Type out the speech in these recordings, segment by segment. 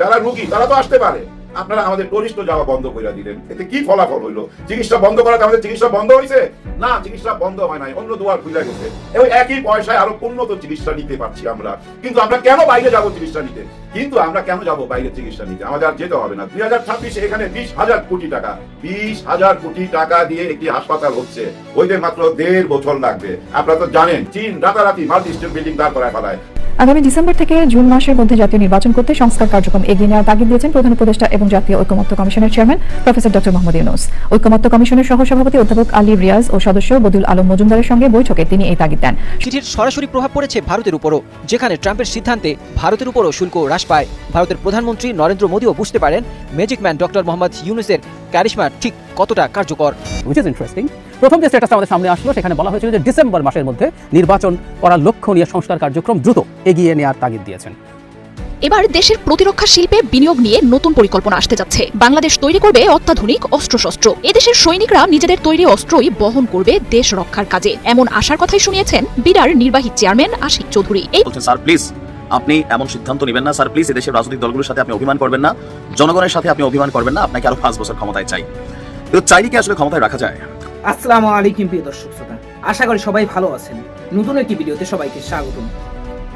যারা রুগী তারা তো আসতে পারে। আপনারা আমাদের টুরিস্ট যাওয়া বন্ধ করে দিলেন। এতে কি ফলাফল হইল? চিকিৎসা বন্ধ করাতে আমাদের চিকিৎসা বন্ধ হয়েছে না, চিকিৎসা বন্ধ হয় নাই, অন্য দুয়ার খুলে গেছে। এবং একই পয়সায় আরও উন্নত চিকিৎসা নিতে পারছি আমরা। কিন্তু আমরা কেন বাইরে যাব চিকিৎসা নিতে? কিন্তু আমরা কেন যাব বাইরে চিকিৎসা নিতে? আমাদের আর যেতে হবে না। দুই হাজার ছাব্বিশে এখানে বিশ হাজার কোটি টাকা। বিশ হাজার কোটি টাকা দিয়ে একটি হাসপাতাল হচ্ছে। ওইতে মাত্র দেড় বছর লাগবে। আপনারা তো জানেন, চীন রাতারাতি মাল্টি স্টেট বিল্ডিং দাঁড় করায় ফেলায়। আগামী ডিসেম্বর থেকে জুন মাসের মধ্যে জাতীয় নির্বাচন করতে সংস্কার কার্যক্রম এগিয়ে নেওয়ার তাগিদ দিয়েছেন প্রধান উপদেষ্টা এবং জাতীয় ঐক্যমত্য কমিশনের chairman professor doctor Muhammad Yunus. ঐকমত্য কমিশনের সহসভাপতি অধ্যাপক আলী রিয়াজ ও সদস্য বদুল আলম মজুমদারের সঙ্গে বৈঠকে তিনি এই তাগিদ দেন। চিঠির সরাসরি প্রভাব পড়েছে ভারতের উপরও যেখানে ট্রাম্পের সিদ্ধান্তে ভারতের উপরও শুল্ক হ্রাস পায়। ভারতের প্রধানমন্ত্রী নরেন্দ্র মোদীও বুঝতে পারেন ম্যাজিক ম্যান ডক্টর মোহাম্মদ ইউনুসের ক্যারিশমা ঠিক কতটা কার্যকর। উইচ ইজ ইন্টারেস্টিং প্রথম যে স্ট্যাটাসটা আমাদের সামনে আসলো সেখানে বলা হয়েছিল যে ডিসেম্বর মাসের মধ্যে নির্বাচন করার লক্ষ্য নিয়ে সংস্কার কার্যক্রম দ্রুত এগিয়ে নেওয়ার তাগিদ দিয়েছেন। এবার দেশের প্রতিরক্ষা শিল্পে বিনিয়োগ নিয়ে নতুন পরিকল্পনা আসতে যাচ্ছে। বাংলাদেশ তৈরি করবে অত্যাধুনিক অস্ত্রশস্ত্র। এদেশের সৈনিকরা নিজেদের তৈরি অস্ত্রই বহন করবে দেশ রক্ষার কাজে। এমন আশার কথাই শুনিয়েছেন বিডার নির্বাহী চেয়ারম্যান আশিক চৌধুরী। এই স্যার প্লিজ আপনি এমন সিদ্ধান্ত নেবেন না স্যার প্লিজ এদেশের রাজনৈতিক দলগুলোর সাথে আপনি অভিমান করবেন না জনগণের সাথে আপনি অভিমান করবেন না আপনাকে আরও পাঁচ বছর ক্ষমতায় চাই। তো চাইলে কি আসলে ক্ষমতায় রাখা যায়। আসসালামু আলাইকুম প্রিয় দর্শক শ্রোতা। আশা করি সবাই ভালো আছেন। নতুন একটি ভিডিওতে সবাইকে স্বাগতম।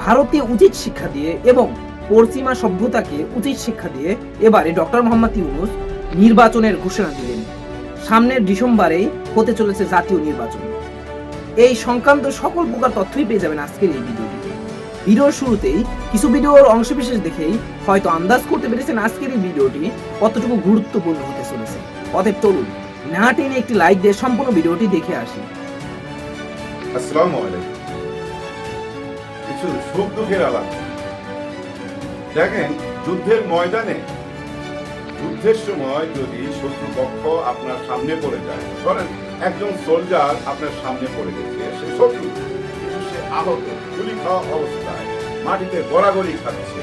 ভারতে উচিত শিক্ষা দিয়ে এবং পশ্চিমা সভ্যতাকে উচিত শিক্ষা দিয়ে এবারে ডক্টর মোহাম্মদ ইউনুস নির্বাচনের ঘোষণা দিলেন। সামনের ডিসেম্বরেই হতে চলেছে জাতীয় নির্বাচন। এই সংক্রান্ত সকল প্রকার তথ্যই পেয়ে যাবেন আজকের এই ভিডিওটিতে ভিডিওর শুরুতেই কিছু ভিডিওর অংশবিশেষ দেখেই হয়তো আন্দাজ করতে পেরেছেন আজকের এই ভিডিওটি কতটুকু গুরুত্বপূর্ণ হতে চলেছে। অতএব চলুন, না টেনে একটি লাইক দিয়ে সম্পূর্ণ ভিডিওটি দেখে আসি। আসসালামু আলাইকুম। কিছু সুখ দুঃখের আলাপ। দেখেন, যুদ্ধের ময়দানে, যুদ্ধের সময় যদি শত্রুপক্ষ আপনার সামনে পড়ে যায়, ধরেন একজন সোলজার আপনার সামনে পড়ে গেছে, সে শত্রু সে আহত, গুলি খাওয়া অবস্থায় মাটিতে গড়াগড়ি খাচ্ছে।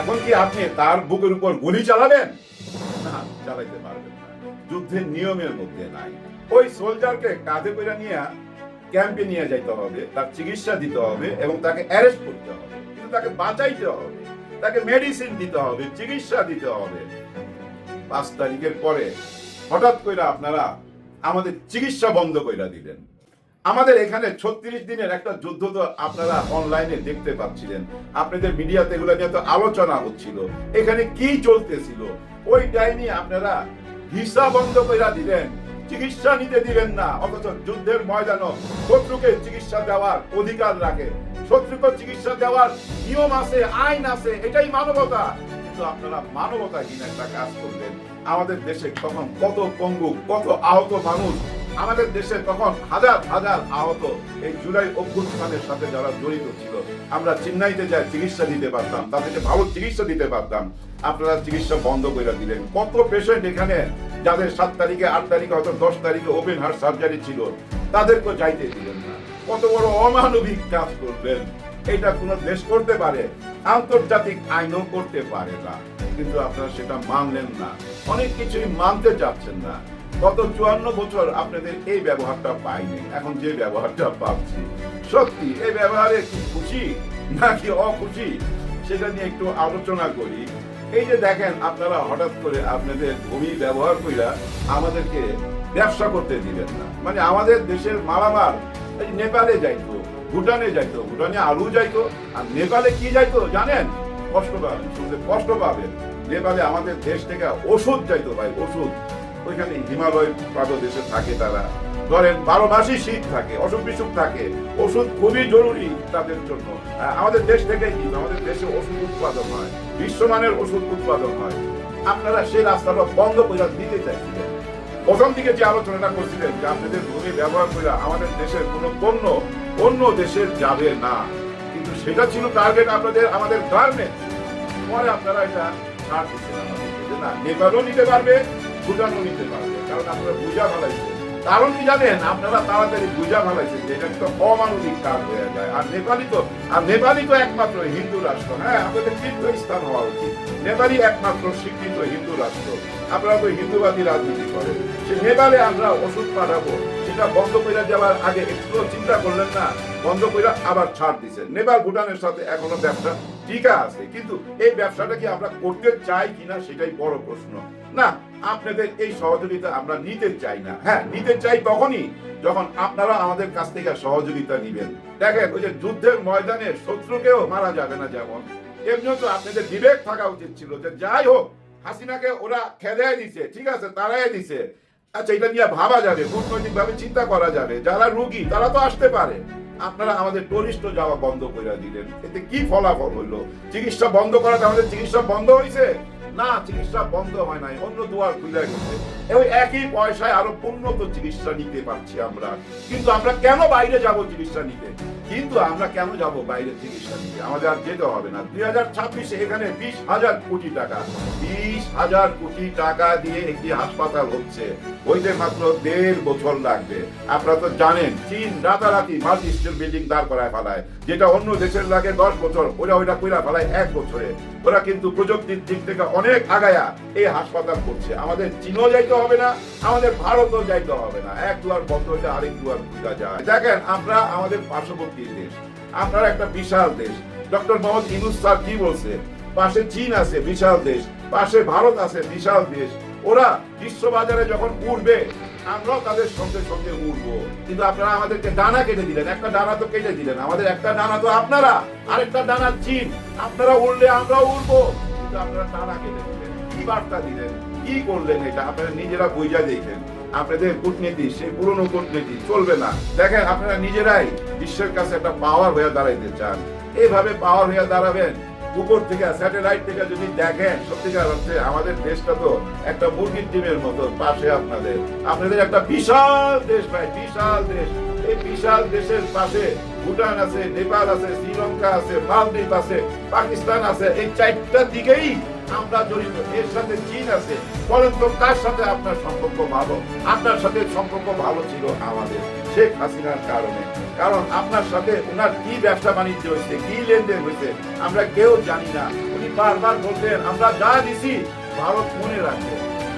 এখন কি আপনি তার বুকের উপর গুলি চালাবেন? না, চালাইতে পারবেন যুদ্ধের নিয়মের মধ্যে নাই। ওই সোলজারকে কাঁধে করে নিয়ে ক্যাম্পে নিয়ে যাইতে হবে, তার চিকিৎসা দিতে হবে এবং তাকে অ্যারেস্ট করতে হবে। কিন্তু তাকে বাঁচাইতে হবে। তাকে মেডিসিন দিতে হবে, চিকিৎসা দিতে হবে। পাঁচ তারিখের পরে হঠাৎ করে আপনারা আমাদের চিকিৎসা বন্ধ করে দিলেন। আমাদের এখানে ছত্রিশ দিনের একটা যুদ্ধ তো আপনারা অনলাইনে দেখতে পাচ্ছিলেন। আপনাদের মিডিয়াতে এগুলো নিয়ে তো আলোচনা হচ্ছিল। এখানে কি চলতেছিল? ওই টাইমে আপনারা ভিসা বন্ধ করে দিলেন। চিকিৎসা নিতে দিবেন না, অথচ যুদ্ধের ময়দানও শত্রুকে চিকিৎসা দেওয়ার অধিকার রাখে। শত্রুকে চিকিৎসা দেওয়ার নিয়ম আছে, আইন আছে, এটাই মানবতা। কিন্তু আপনারা মানবতাহীন একটা কাজ করলেন। আমাদের দেশে তখন কত পঙ্গু, কত আহত মানুষ, আমাদের দেশে তখন হাজার হাজার আহত। এই জুলাই অভ্যুত্থানের সাথে যারা জড়িত ছিল, আমরা চেন্নাইতে যাই, চিকিৎসা দিতে পারতাম, তাদেরকে ভালো চিকিৎসা দিতে পারতাম। আপনারা চিকিৎসা বন্ধ করে দিলেন। কত পেশেন্ট এখানে, যাদের সাত তারিখে, আট তারিখে, হয়তো দশ তারিখে ওপেন হার্ট সার্জারি ছিল তাদেরকে যাইতে দিলেন না। কত বড় অমানবিক কাজ করলেন এটা কোন দেশ করতে পারে, আন্তর্জাতিক আইনও করতে পারে না। কিন্তু আপনারা সেটা মানলেন না। অনেক কিছুই মানতে চাচ্ছেন না। গত চুয়ান্ন বছর আপনাদের এই ব্যবহারটা পাইনি। এখন যে ব্যবহারটা পাচ্ছি, সত্যি এই ব্যবহারে কি খুশি নাকি অখুশি, সেটা নিয়ে একটু আলোচনা করি। এই যে দেখেন, আপনারা হঠাৎ করে আপনাদের ভূমি ব্যবহার কইরা আমাদেরকে ব্যবসা করতে দিবেন না। মানে আমাদের দেশের মালামাল নেপালে যাইতো, ভুটানে যাইতো, ভুটানে আলু যাইতো, আর নেপালে কি যাইতো জানেন? কষ্ট পাবেন, শুনতে কষ্ট পাবেন। নেপালে আমাদের দেশ থেকে ওষুধ যাইতো ভাই, ওষুধ। ওইখানে হিমালয় দেশে থাকে তারা। ধরেন বারো মাসই শীত থাকে, অসুখ বিসুখ থাকে, ওষুধ খুবই জরুরি তাদের জন্য। আমাদের দেশ থেকে কিন্তু আমাদের দেশে ওষুধ উৎপাদন হয়, বিশ্বমানের ওষুধ উৎপাদন হয়। আপনারা সেই রাস্তাটা বন্ধ করে দিতে চাইছিলেন। প্রথম দিকে যে আলোচনাটা করছিলেন যে আপনাদের ভূমি ব্যবহার করে আমাদের দেশের কোনো পণ্য অন্য দেশে যাবে না। কিন্তু সেটা ছিল টার্গেট আপনাদের, আমাদের গার্মেন্টস পরে আপনারা এটা ছাড় দিচ্ছেন। আমাদের না। নেপালও নিতে পারবে ভুটানও নিতে পারবে। কারণ আপনারা বুঝা ফেলাইছেন কারণ কি জানেন? আপনারা তাড়াতাড়ি বুঝা ফেলাইছেন যে এটা একটা অমানবিক কাজ হয়ে যায়। আর নেপালি তো আর নেপালি তো একমাত্র হিন্দু রাষ্ট্র। হ্যাঁ আপনাদের তীর্থস্থান হওয়া উচিত। নেপালি একমাত্র স্বীকৃত হিন্দু রাষ্ট্র। আপনারা তো হিন্দুবাদী রাজনীতি করেন। সে নেপালে আমরা ওষুধ পাঠাবো। সেটা বন্ধ করে যাওয়ার আগে একটু চিন্তা করলেন না। বন্ধ করে আবার ছাড় দিছে নেপাল, ভুটানের সাথে এখনও ব্যবসা টিকা আছে। কিন্তু এই ব্যবসাটা কি আমরা করতে চাই কিনা সেটাই বড় প্রশ্ন। না আপনাদের এই সহযোগিতা আমরা নিতে চাই না। হ্যাঁ নিতে চাই তখনই যখন আপনারা আমাদের কাছ থেকে সহযোগিতা নিবেন। দেখেন, ওই যে যুদ্ধের ময়দানে শত্রুকেও মারা যাবে না যেমন। এমনিও তো আপনাদের বিবেক থাকা উচিত ছিল যে যাই হোক, হাসিনাকে ওরা খেদায় দিছে, ঠিক আছে তারাই দিছে। আচ্ছা এটা নিয়ে ভাবা যাবে কূটনৈতিক ভাবে চিন্তা করা যাবে। যারা রুগী, তারা তো আসতে পারে। আপনারা আমাদের টুরিস্ট যাওয়া বন্ধ করে দিলেন। এতে কি ফলাফল হলো? চিকিৎসা বন্ধ করাতে আমাদের চিকিৎসা বন্ধ হয়েছে না চিকিৎসা বন্ধ হয় নাই অন্য দুয়ার খুলে গেছে। ওই একই পয়সায় আরও উন্নত চিকিৎসা নিতে পারছি আমরা। কিন্তু আমরা কেন বাইরে যাব চিকিৎসা নিতে? কিন্তু আমরা কেন যাব বাইরে চিকিৎসা নিতে? আমাদের আর যেতে হবে না। দুই হাজার ছাব্বিশে এখানে বিশ হাজার কোটি টাকা। বিশ হাজার কোটি টাকা দিয়ে একটি হাসপাতাল হচ্ছে। হইতে মাত্র দেড় বছর লাগবে। আপনারা তো জানেন, চীন রাতারাতি মাল্টি স্টেল বিল্ডিং দাঁড় করায় ফেলায়। যেটা অন্য দেশের লাগে দশ বছর, ওরা ওইটা কইরা ফেলায় এক বছরে। ওরা কিন্তু প্রযুক্তির দিক থেকে অনেক আগায়া এই হাসপাতাল করছে। আমাদের চীনও যাইতে হবে না, আমাদের ভারতও যাইতে হবে না। এক দুয়ার বন্ধ হইলে আরেক দুয়ার খোলা যায়। দেখেন, আমরা আমাদের পার্শ্ববর্তী দেশ আপনারা একটা বিশাল দেশ। ডক্টর মোহাম্মদ ইনুস স্যার কি বলছে? পাশে চীন আছে, বিশাল দেশ। পাশে ভারত আছে, বিশাল দেশ। ওরা বিশ্ববাজারে যখন উঠবে আমরাও তাদের সঙ্গে সঙ্গে উঠবো কিন্তু আপনারা আমাদেরকে ডানা কেটে দিলেন, একটা ডানা তো কেটে দিলেন। আমাদের একটা ডানা তো আপনারা, আরেকটা ডানা চীন। আপনারা উঠলে আমরাও উঠবো কিন্তু আপনারা ডানা কেটে দিলেন, কি বার্তা দিলেন? কি করলেন এটা? আপনারা নিজেরা বুঝা দেখেন। আপনাদের কূটনীতি, সেই পুরনো কূটনীতি চলবে না। দেখেন, আপনারা নিজেরাই বিশ্বের কাছে একটা পাওয়ার হয়ে দাঁড়াইতে চান। এইভাবে পাওয়ার হয়ে দাঁড়াবেন, উপর থেকে স্যাটেলাইট থেকে যদি দেখেন, সত্যিকার অর্থে আমাদের দেশটা তো একটা মুরগির ডিমের মতো পাশে আপনাদের। আপনাদের একটা বিশাল দেশ ভাই, বিশাল দেশ। এই বিশাল দেশের পাশে ভুটান আছে, নেপাল আছে, শ্রীলঙ্কা আছে, মালদ্বীপ আছে, পাকিস্তান আছে, এই চারটা দিকেই আমরা জড়িত, এর সাথে চীন আছে। বলেন তো, কার সাথে আপনার সম্পর্ক ভালো? আপনার সাথে সম্পর্ক ভালো ছিল আমাদের, শেখ হাসিনার কারণে। কারণ আপনার সাথে ওনার কি ব্যবসা বাণিজ্য হয়েছে, কি লেনদেন হয়েছে, আমরা কেউ জানি না। উনি বারবার বলতেন, আমরা যা দিছি, ভারত মনে রাখবে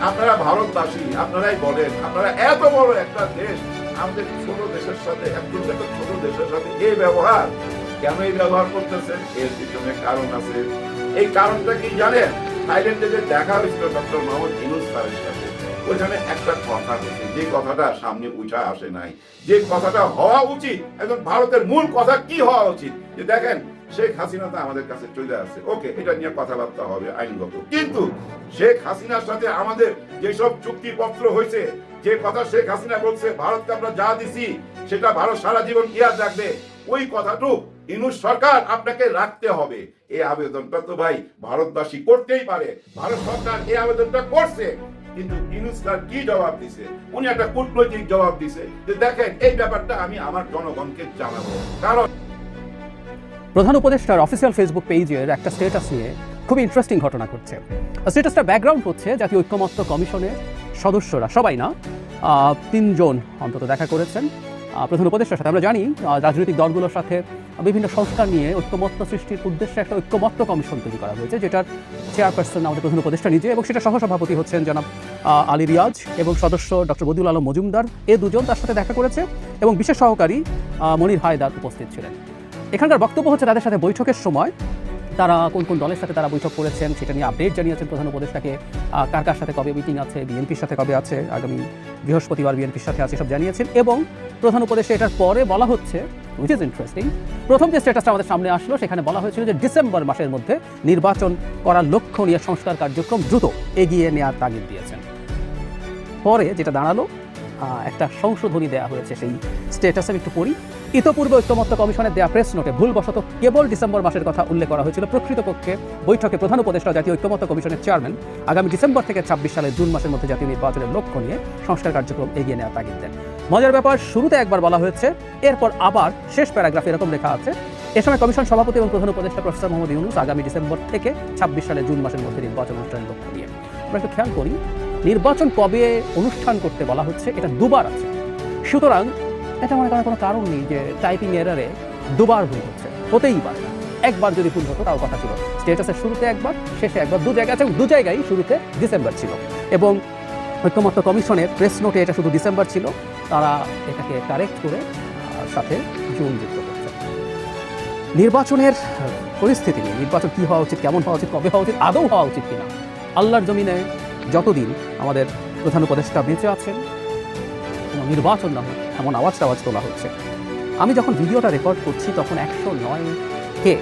আপনারা ভারতবাসী, আপনারাই বলেন, আপনারা এত বড় একটা দেশ, আমাদের ছোট দেশের সাথে, একদম একটা ছোট দেশের সাথে এই ব্যবহার, কেন এই ব্যবহার করতেছেন? এর পিছনে কারণ আছে। এই কারণটা কি জানেন? থাইল্যান্ডে যে দেখা হয়েছিল ডক্টর মোহাম্মদ ইনুস স্যারের সাথে, ওইখানে একটা কথা হয়েছে যে কথাটা সামনে উঠা আসে নাই। যে কথাটা হওয়া উচিত, একদম ভারতের মূল কথা কি হওয়া উচিত? যে দেখেন, শেখ হাসিনা তো আমাদের কাছে চলে আসছে। ওকে, এটা নিয়ে কথাবার্তা হবে আইনগত। কিন্তু শেখ হাসিনার সাথে আমাদের যেসব চুক্তিপত্র হয়েছে, যে কথা শেখ হাসিনা বলছে, ভারতকে আমরা যা দিছি, সেটা ভারত সারা জীবন ইয়াদ রাখবে, ওই কথাটুক ইনুস সরকার আপনাকে রাখতে হবে। এই আবেদনটা তো ভাই ভারতবাসী করতেই পারে। ভারত সরকার এই আবেদনটা করছে, কিন্তু স্যার কি জবাব দিছে? উনি একটা কূটনৈতিক জবাব দিছে যে দেখেন, এই ব্যাপারটা আমি আমার জনগণকে জানাব। কারণ প্রধান উপদেষ্টার অফিসিয়াল ফেসবুক পেজের একটা স্ট্যাটাস নিয়ে খুবই ইন্টারেস্টিং ঘটনা ঘটছে। স্ট্যাটাসটা ব্যাকগ্রাউন্ড হচ্ছে জাতীয় ঐক্যমত্য কমিশনের সদস্যরা, সবাই না তিনজন অন্তত দেখা করেছেন। প্রধান উপদেষ্টার সাথে আমরা জানি রাজনৈতিক দলগুলোর সাথে বিভিন্ন সংস্কার নিয়ে ঐক্যমত্য সৃষ্টির উদ্দেশ্যে একটা ঐক্যমত্য কমিশন তৈরি করা হয়েছে, যেটার চেয়ারপারসন আমাদের প্রধান উপদেষ্টা নিজে এবং সেটা সহসভাপতি হচ্ছেন জনাব আলী রিয়াজ এবং সদস্য ডক্টর বদিউল আলম মজুমদার। এ দুজন তার সাথে দেখা করেছে এবং বিশেষ সহকারী মনির হায়দার উপস্থিত ছিলেন। এখানকার বক্তব্য হচ্ছে তাদের সাথে বৈঠকের সময় তারা কোন কোন দলের সাথে তারা বৈঠক করেছেন সেটা নিয়ে আপডেট জানিয়েছেন প্রধান উপদেষ্টাকে। কার কার সাথে কবে মিটিং আছে বিএনপির সাথে কবে আছে, আগামী বৃহস্পতিবার বিএনপির সাথে আছে, সব জানিয়েছেন এবং প্রধান উপদেষ্টা এটার পরে বলা হচ্ছে উইচ ইজ ইন্টারেস্টিং প্রথম যে স্ট্যাটাসটা আমাদের সামনে আসলো, সেখানে বলা হয়েছিল যে ডিসেম্বর মাসের মধ্যে নির্বাচন করার লক্ষ্য নিয়ে সংস্কার কার্যক্রম দ্রুত এগিয়ে নেওয়ার তাগিদ দিয়েছেন। পরে যেটা দাঁড়াল একটা সংশোধনী দেওয়া হয়েছে, সেই স্ট্যাটাসে আমি একটু পড়ি। ইতপূর্বে ঐক্যমত্য কমিশনের দেওয়া প্রেস নোটে ভুলবশত কেবল ডিসেম্বর মাসের কথা উল্লেখ করা হয়েছিল। প্রকৃতপক্ষে বৈঠকে প্রধান উপদেষ্টা জাতীয় ঐক্যমত্য কমিশনের চেয়ারম্যান আগামী ডিসেম্বর থেকে ছাব্বিশ সালের জুন মাসের মধ্যে জাতীয় নির্বাচনের লক্ষ্য নিয়ে সংস্কার কার্যক্রম এগিয়ে নেওয়ার তাগিদ দেন। মজার ব্যাপার, শুরুতে একবার বলা হয়েছে, এরপর আবার শেষ প্যারাগ্রাফে এরকম লেখা আছে। এ সময় কমিশন সভাপতি এবং প্রধান উপদেষ্টা প্রফেসর মোহাম্মদ ইউনুস আগামী ডিসেম্বর থেকে ছাব্বিশ সালের জুন মাসের মধ্যে নির্বাচন অনুষ্ঠানের লক্ষ্য নিয়ে। আমরা একটু খেয়াল করি, নির্বাচন কবে অনুষ্ঠান করতে বলা হচ্ছে, এটা দুবার আছে। সুতরাং এটা মনে করার কোনো কারণ নেই যে টাইপিং এরারে দুবার ভুল হচ্ছে, হতেই পারে একবার যদি ভুল হতো, তাও কথা ছিল। স্টেটাসের শুরুতে একবার, শেষে একবার, দু জায়গায় আছে দু জায়গায় শুরুতে ডিসেম্বর ছিল। এবং ঐক্যমত্য কমিশনের প্রেস নোটে এটা শুধু ডিসেম্বর ছিল। তারা এটাকে কারেক্ট করে সাথে জুন যুক্ত করছে। নির্বাচনের পরিস্থিতি নিয়ে, নির্বাচন কী হওয়া উচিত, কেমন হওয়া উচিত, কবে হওয়া উচিত আদৌ হওয়া উচিত কিনা, আল্লাহর জমিনে যতদিন আমাদের প্রধান উপদেষ্টা বেঁচে আছেন, কোনো নির্বাচন না হোক এমন আওয়াজ টাওয়াজ তোলা হচ্ছে। আমি যখন ভিডিওটা রেকর্ড করছি, তখন একশো নয় কে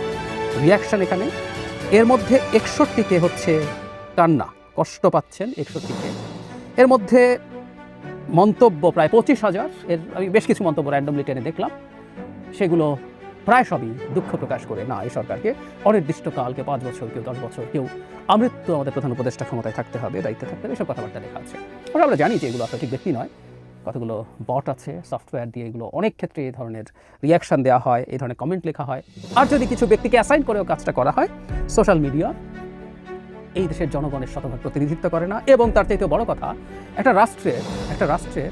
রিয়াকশান এখানে। এর মধ্যে একষট্টিকে হচ্ছে কান্না, কষ্ট পাচ্ছেন একষট্টিকে। এর মধ্যে মন্তব্য প্রায় পঁচিশ হাজার। এর আমি বেশ কিছু মন্তব্য র্যান্ডমলি টেনে দেখলাম। সেগুলো প্রায় সবই দুঃখ প্রকাশ করে, না, এই সরকারকে অনির্দিষ্টকালকে পাঁচ বছর, কেউ দশ বছর, কেউ আমৃত্যু আমাদের প্রধান উপদেষ্টা ক্ষমতায় থাকতে হবে, দায়িত্বে থাকতে হবে, এসব কথাবার্তা লেখা আছে। আমরা জানি যে এগুলো আসলে ঠিক ব্যক্তি নয়। কতগুলো বট আছে সফটওয়্যার দিয়ে এগুলো অনেক ক্ষেত্রে এই ধরনের রিয়াকশন দেওয়া হয়, এই ধরনের কমেন্ট লেখা হয়। আর যদি কিছু ব্যক্তিকে অ্যাসাইন করেও কাজটা করা হয় সোশ্যাল মিডিয়া এই দেশের জনগণের শতভাগ প্রতিনিধিত্ব করে না। এবং তার চাইতে বড় কথা, একটা রাষ্ট্রের একটা রাষ্ট্রের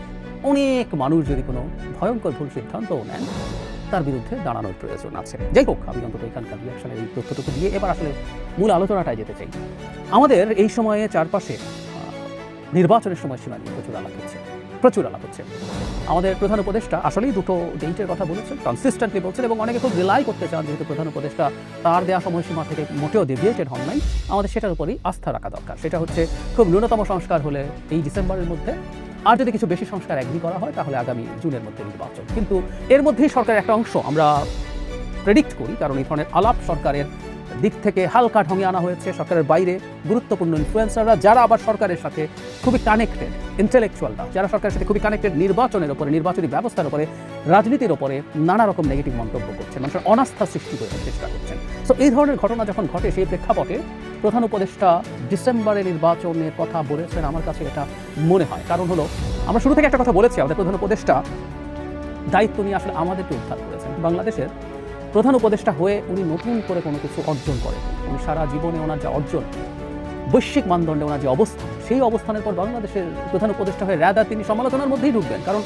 অনেক মানুষ যদি কোনো ভয়ঙ্কর ভুল সিদ্ধান্তও নেন, তার বিরুদ্ধে দাঁড়ানোর প্রয়োজন আছে। যাই হোক, আমি অন্তত এখানকার রিয়াকশনের এই তথ্যটুকু দিয়ে এবার আসলে মূল আলোচনাটায় যেতে চাই। আমাদের এই সময়ে চারপাশে নির্বাচনের সময়সীমা নিয়ে প্রচুর আলাপ হচ্ছে। প্রচুর আলাপ হচ্ছে। আমাদের প্রধান উপদেষ্টা আসলেই দুটো ডেটের কথা বলেছেন কনসিস্টেন্টলি বলছেন এবং অনেকে খুব রিলাই করতে চান যেহেতু প্রধান উপদেষ্টা তার দেওয়া সময়সীমা থেকে মোটেও ডেভিয়েটেড হন নাই। আমাদের সেটার উপরই আস্থা রাখা দরকার। সেটা হচ্ছে খুব ন্যূনতম সংস্কার হলে এই ডিসেম্বরের মধ্যে আর যদি কিছু বেশি সংস্কার এগ্রি করা হয়, তাহলে আগামী জুনের মধ্যে নির্বাচন। কিন্তু এর মধ্যেই সরকারের একটা অংশ আমরা প্রেডিক্ট করি, কারণ এই ধরনের আলাপ সরকারের দিক থেকে হালকা ঢঙে আনা হয়েছে সরকারের বাইরে গুরুত্বপূর্ণ ইনফ্লুয়েন্সাররা যারা আবার সরকারের সাথে খুবই কানেক্টেড ইন্টেলেকচুয়ালরা যারা সরকারের সাথে খুবই কানেক্টেড নির্বাচনের ওপরে নির্বাচনী ব্যবস্থার উপরে, রাজনীতির ওপরে নানা রকম নেগেটিভ মন্তব্য করছেন, মানুষের অনাস্থা সৃষ্টি করার চেষ্টা করছেন। সো এই ধরনের ঘটনা যখন ঘটে, সেই প্রেক্ষাপটে প্রধান উপদেষ্টা ডিসেম্বরে নির্বাচনের কথা বলেছেন, আমার কাছে এটা মনে হয়। কারণ হলো, আমরা শুরু থেকে একটা কথা বলেছি, আমাদের প্রধান উপদেষ্টা দায়িত্ব নিয়ে আসলে আমাদেরকে উদ্ধার করেছেন। বাংলাদেশের প্রধান উপদেষ্টা হয়ে উনি নতুন করে কোনো কিছু অর্জন করেন। উনি সারা জীবনে ওনার যে অর্জন, বৈশ্বিক মানদণ্ডে ওনার যে অবস্থান, সেই অবস্থানের পর বাংলাদেশের প্রধান উপদেষ্টা হয়ে রাদা তিনি সমালোচনার মধ্যেই ঢুকবেন। কারণ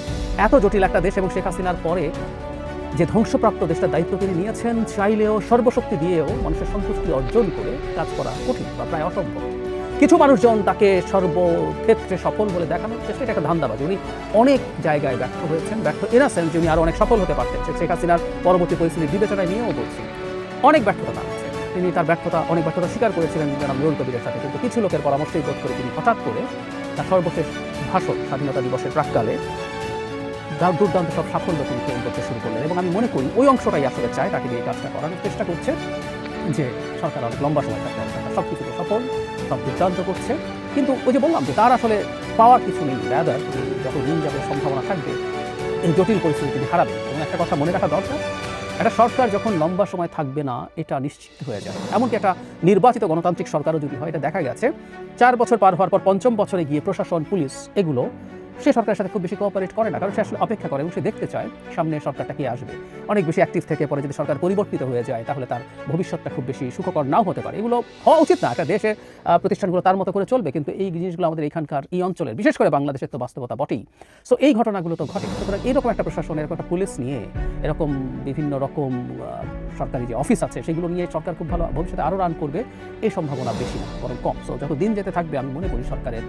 এত জটিল একটা দেশ এবং শেখ হাসিনার পরে যে ধ্বংসপ্রাপ্ত দেশটার দায়িত্ব তিনি নিয়েছেন, চাইলেও সর্বশক্তি দিয়েও মানুষের সন্তুষ্টি অর্জন করে কাজ করা কঠিন বা প্রায় অসম্ভব। কিছু মানুষজন তাকে সর্বক্ষেত্রে সফল বলে দেখানোর চেষ্টা এটা একটা ধান্দাবাজি। উনি অনেক জায়গায় ব্যর্থ হয়েছেন। ব্যর্থ যে উনি আরও অনেক সফল হতে পারতেন। শেখ হাসিনার পরবর্তী পরিস্থিতি বিবেচনায় নিয়েও বলছি। অনেক ব্যর্থতা তার আছে। তিনি তার ব্যর্থতা অনেক ব্যর্থতা স্বীকার করেছিলেন জনাব নুরুল কবিরের সাথে। কিন্তু কিছু লোকের পরামর্শই বোধ করে তিনি হঠাৎ করে তার সর্বশেষ ভাষণ, স্বাধীনতা দিবসের প্রাককালে দুর্দান্ত সব সাফল্য তিনি ক্লেম করতে শুরু করলেন। এবং আমি মনে করি ওই অংশটাই আসলে চায় তাকে এই কাজটা করানোর চেষ্টা করছে যে সরকার অনেক লম্বা সময় থাকতে সব কিছুতে সফল। সব দুর্দান্ত করছে। কিন্তু ওই যে বললাম যে তার আসলে পাওয়ার কিছু নেই রাদার যত দিন যাবে সম্ভাবনা থাকবে, এই জটিল পরিস্থিতি তিনি হারাবে এবং একটা কথা মনে রাখা দরকার, একটা সরকার যখন লম্বা সময় থাকবে না, এটা নিশ্চিত হয়ে যায়। এমনকি একটা নির্বাচিত গণতান্ত্রিক সরকারও যদি হয়, এটা দেখা গেছে, চার বছর পার হওয়ার পর পঞ্চম বছরে গিয়ে প্রশাসন, পুলিশ, এগুলো সে সরকারের সাথে খুব বেশি কোঅপারেট করে না কারণ সে আসলে অপেক্ষা করে এবং সে দেখতে চায় সামনে সরকারটা কি আসবে। অনেক বেশি অ্যাক্টিভ থেকে পরে যদি সরকার পরিবর্তিত হয়ে যায় তাহলে তার ভবিষ্যৎটা খুব বেশি সুখকর নাও হতে পারে। এগুলো হওয়া উচিত না একটা আহ, প্রতিষ্ঠানগুলো তার মতো করে চলবে কিন্তু এই জিনিসগুলো আমাদের এখানকার এই অঞ্চলের বিশেষ করে বাংলাদেশের তো বাস্তবতা বটেই। সো এই ঘটনাগুলো তো ঘটে। সুতরাং এরকম একটা প্রশাসন এরকম একটা পুলিশ নিয়ে এরকম বিভিন্ন রকম সরকারি যে অফিস আছে সেগুলো নিয়ে সরকার খুব ভালো ভবিষ্যতে আরও রান করবে এই সম্ভাবনা বেশি না বরং কম। সো যত দিন যেতে থাকবে আমি মনে করি সরকারের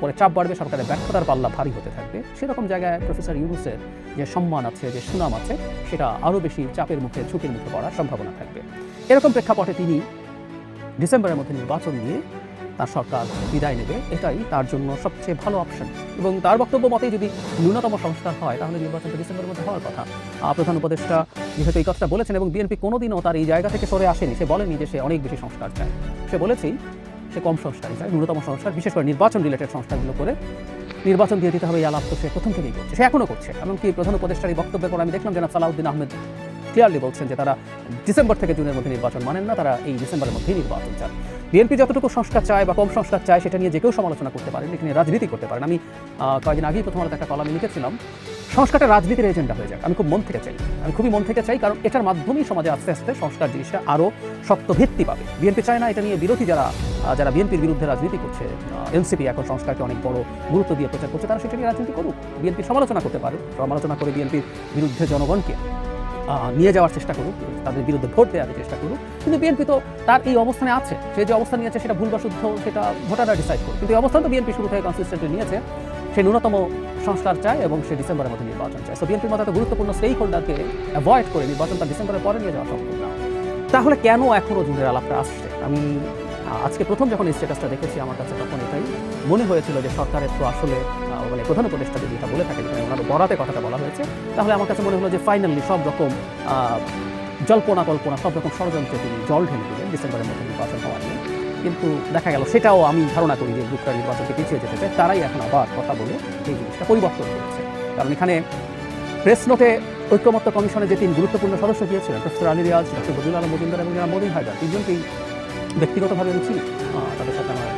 পরে চাপ বাড়বে সরকারের ব্যর্থতার পাল্লা ভারী হতে থাকবে। সেরকম জায়গায় প্রফেসর ইউনুসের যে সম্মান আছে, যে সুনাম আছে, সেটা আরও বেশি চাপের মুখে, ঝুঁকির মুখে পড়ার সম্ভাবনা থাকবে। এরকম প্রেক্ষাপটে তিনি ডিসেম্বরের মধ্যে নির্বাচন নিয়ে তার সরকার বিদায় নেবে। এটাই তার জন্য সবচেয়ে ভালো অপশন এবং তার বক্তব্য মতে যদি ন্যূনতম সংস্কার হয়, তাহলে নির্বাচনটা ডিসেম্বরের মধ্যে হওয়ার কথা। প্রধান উপদেষ্টা যেহেতু এই কথাটা বলেছেন এবং বিএনপি কোনোদিনও তার এই জায়গা থেকে সরে আসেনি, সে বলেনি যে সে অনেক বেশি সংস্কার চায়। সে বলেছেই সে কম সংস্কারই চায়, ন্যূনতম সংস্কার, বিশেষ করে নির্বাচন রিলেটেড সংস্কারগুলো করে নির্বাচন দিয়ে দিতে হবে এই আলাপ তো সে প্রথম থেকেই করছে। সে এখনও করছে। এমনকি প্রধান উপদেষ্টার এই বক্তব্যের পর আমি দেখলাম জনাব সালাউদ্দিন আহমেদ ক্লিয়ারলি বলছেন যে তারা ডিসেম্বর থেকে জুনের মধ্যে নির্বাচন মানেন না, তারা এই ডিসেম্বরের মধ্যেই নির্বাচন চান। বিএনপি যতটুকু সংস্কার চায় বা কম সংস্কার চায়, সেটা নিয়ে যে কেউ সমালোচনা করতে পারেন, এখানে রাজনীতি করতে পারেন। আমি কয়েকদিন আগেই প্রথমত একটা কলামে লিখেছিলাম সংস্কারটা রাজনীতির এজেন্ডা হয়ে যাক। আমি খুব মন থেকে চাই। আমি খুবই মন থেকে চাই, কারণ এটার মাধ্যমেই সমাজে আস্তে আস্তে সংস্কার জিনিসটা আরও শক্ত ভিত্তি পাবে বিএনপি চায় না, এটা নিয়ে বিরোধী যারা যারা বিএনপির বিরুদ্ধে রাজনীতি করছে এনসিপি এখন সংস্কারকে অনেক বড় গুরুত্ব দিয়ে প্রচার করছে, তারা সেটা নিয়ে রাজনীতি করুক। বিএনপি সমালোচনা করতে পারে, সমালোচনা করে বিএনপির বিরুদ্ধে জনগণকে নিয়ে যাওয়ার চেষ্টা করুক, তাদের বিরুদ্ধে ভোট দেওয়ার চেষ্টা করুক। কিন্তু বিএনপি তো তার এই অবস্থানে আছে। সে যে অবস্থান নিয়েছে, সেটা ভুল বা শুদ্ধ, সেটা ভোটাররা ডিসাইড করবে কিন্তু এই অবস্থান তো বিএনপি শুরু থেকে কনসিস্টেন্টলি নিয়েছে। সে ন্যূনতম সংস্কার চায় এবং সে ডিসেম্বরের মধ্যে নির্বাচন চায়। সো বিএনপির মতো গুরুত্বপূর্ণ স্টেক হোল্ডারকে অ্যাভয়েড করে নির্বাচনটা ডিসেম্বরের পরে নিয়ে যাওয়া সম্ভব না। তাহলে কেন এখনও জুনের আলাপটা আসছে? আমি আজকে প্রথম যখন এই স্ট্যাটাসটা দেখেছি আমার কাছে তখন এটাই মনে হয়েছিল যে সরকারের তো আসলে মানে প্রধান উপদেষ্টা যদি এটা বলে থাকে, যেখানে ওনার বরাতে কথাটা বলা হয়েছে, তাহলে আমার কাছে মনে হলো যে ফাইনালি সব রকম জল্পনা কল্পনা সব রকম ষড়যন্ত্রে তিনি জল ঢেলে দিলেন ডিসেম্বরের মধ্যে নির্বাচন হওয়া নিয়ে। কিন্তু দেখা গেল সেটাও আমি ধারণা করি যে গ্রুপটা নির্বাচনকে পিছিয়ে যেতে চায় তারাই এখন আবার কথা বলে এই জিনিসটা পরিবর্তন করেছে। কারণ এখানে প্রেস নোটে ঐক্যমত্য কমিশনে যে তিন গুরুত্বপূর্ণ সদস্য গিয়েছিলেন, প্রফেসর আলী রিয়াজ, ডক্টর বদুল আলম মজুমদার এবং যারা মদিন হায়দার, তিনজনকেই ব্যক্তিগতভাবে আমি তাদের সাথে আমার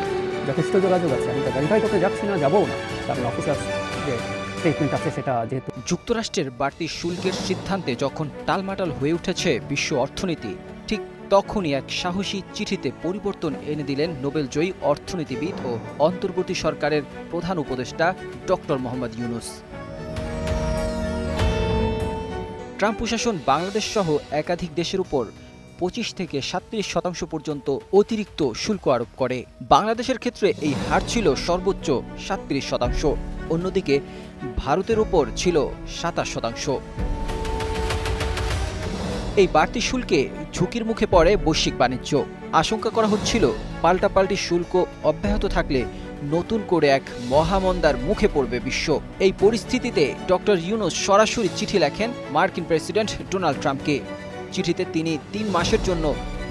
যথেষ্ট যোগাযোগ আছে। আমি এটা ভেরিফাই করতে যাচ্ছি না যাবও না। কারণ অফিসার যে স্টেটমেন্ট আছে সেটা যেহেতু যুক্তরাষ্ট্রের বাড়তি শুল্কের সিদ্ধান্তে যখন টালমাটাল হয়ে উঠেছে বিশ্ব অর্থনীতি, ঠিক তখনই এক সাহসী চিঠিতে পরিবর্তন এনে দিলেন নোবেলজয়ী অর্থনীতিবিদ ও অন্তর্বর্তী সরকারের প্রধান উপদেষ্টা ডক্টর মোহাম্মদ ইউনুস। ট্রাম্প প্রশাসন বাংলাদেশ সহ একাধিক দেশের উপর পঁচিশ থেকে সাতত্রিশ শতাংশ পর্যন্ত অতিরিক্ত শুল্ক আরোপ করে। বাংলাদেশের ক্ষেত্রে এই হার ছিল সর্বোচ্চ সাতত্রিশ শতাংশ, অন্যদিকে ভারতের উপর ছিল সাতাশ শতাংশ। এই বাড়তি শুল্কে ঝুঁকির মুখে পড়ে বৈশ্বিক বাণিজ্য। আশঙ্কা করা হচ্ছিল পাল্টাপাল্টি শুল্ক অব্যাহত থাকলে নতুন করে এক মহামন্দার মুখে পড়বে বিশ্ব। এই পরিস্থিতিতে ডক্টর ইউনুস সরাসরি চিঠি লেখেন মার্কিন প্রেসিডেন্ট ডোনাল্ড ট্রাম্পকে। চিঠিতে তিনি তিন মাসের জন্য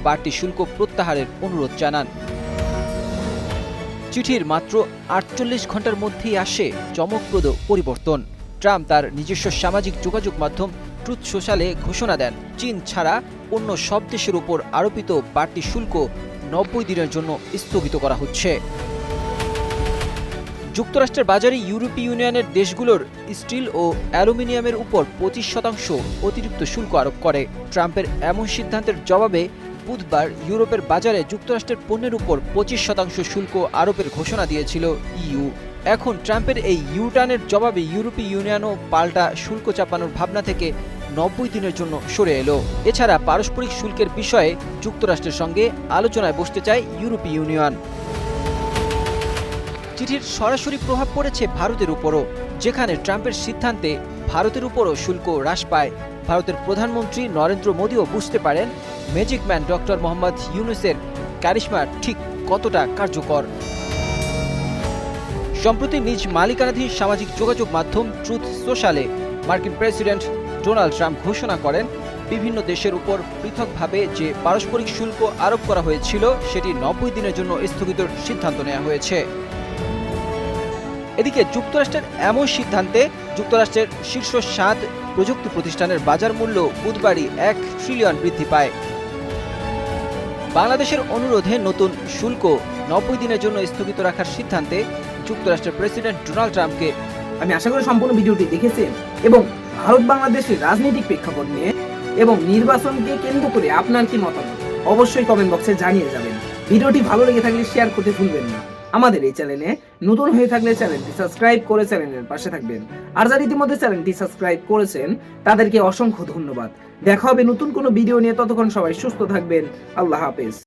বাড়তি শুল্ক প্রত্যাহারের অনুরোধ জানান। চিঠির মাত্র আটচল্লিশ ঘণ্টার মধ্যেই আসে চমকপ্রদ পরিবর্তন। ট্রাম্প তার নিজস্ব সামাজিক যোগাযোগ মাধ্যম ট্রুথ সোশ্যালে ঘোষণা দেন। চীন ছাড়া অন্য সব দেশের উপর আরোপিত বাড়তি শুল্ক নব্বই দিনের জন্য স্থগিত করা হচ্ছে। যুক্তরাষ্ট্রের বাজারে ইউরোপীয় ইউনিয়নের দেশগুলোর স্টিল ও অ্যালুমিনিয়ামের উপর পঁচিশ শতাংশ অতিরিক্ত শুল্ক আরোপ করে। ট্রাম্পের এমন সিদ্ধান্তের জবাবে বুধবার ইউরোপের বাজারে যুক্তরাষ্ট্রের পণ্যের উপর পঁচিশ শতাংশ শুল্ক আরোপের ঘোষণা দিয়েছিল ইউ। এখন ট্রাম্পের এই ইউটার্নের জবাবে ইউরোপীয় ইউনিয়নও পাল্টা শুল্ক চাপানোর ভাবনা থেকে নব্বই দিনের জন্য সরে এলো। এছাড়া পারস্পরিক শুল্কের বিষয়ে যুক্তরাষ্ট্রের সঙ্গে আলোচনায় বসতে চায় ইউরোপীয় ইউনিয়ন। চিঠির সরাসরি প্রভাব পড়েছে ভারতের উপরও, যেখানে ট্রাম্পের সিদ্ধান্তে ভারতের উপরও শুল্ক হ্রাস পায়। ভারতের প্রধানমন্ত্রী নরেন্দ্র মোদীও বুঝতে পারেন, ম্যাজিক ম্যান ডক্টর মোহাম্মদ ইউনুসের ক্যারিশমা ঠিক কতটা কার্যকর। সম্প্রতি নিজ মালিকানাধীন সামাজিক যোগাযোগ মাধ্যম ট্রুথ সোশ্যালে মার্কিন প্রেসিডেন্ট ডোনাল্ড ট্রাম্প ঘোষণা করেন, বিভিন্ন দেশের উপর পৃথকভাবে যে পারস্পরিক শুল্ক আরোপ করা হয়েছিল, সেটি নব্বই দিনের জন্য স্থগিতর সিদ্ধান্ত নেওয়া হয়েছে। এদিকে যুক্তরাষ্ট্রের এমন সিদ্ধান্তে যুক্তরাষ্ট্রের শীর্ষ সাত প্রযুক্তি প্রতিষ্ঠানের বাজার মূল্য বুধবারই এক ট্রিলিয়ন বৃদ্ধি পায়। বাংলাদেশের অনুরোধে নতুন শুল্ক নব্বই দিনের জন্য স্থগিত রাখার সিদ্ধান্তে যুক্তরাষ্ট্রের প্রেসিডেন্ট ডোনাল্ড ট্রাম্পকে আমি আশা করি সম্পূর্ণ ভিডিওটি দেখেছেন এবং ভারত বাংলাদেশের রাজনৈতিক প্রেক্ষাপট নিয়ে এবং নির্বাচনকে কেন্দ্র করে আপনার কি মতামত? অবশ্যই কমেন্ট বক্সে জানিয়ে যাবেন। ভিডিওটি ভালো লেগে থাকলে শেয়ার করতে ভুলবেন না। আমাদের এই চ্যানেলে নতুন হয়ে থাকলে চ্যানেলটি সাবস্ক্রাইব করে চ্যানেলের পাশে থাকবেন। আর যারা ইতিমধ্যে চ্যানেলটি সাবস্ক্রাইব করেছেন, তাদেরকে অসংখ্য ধন্যবাদ। দেখা হবে নতুন কোনো ভিডিও নিয়ে। ততক্ষণ সবাই সুস্থ থাকবেন। আল্লাহ হাফেজ।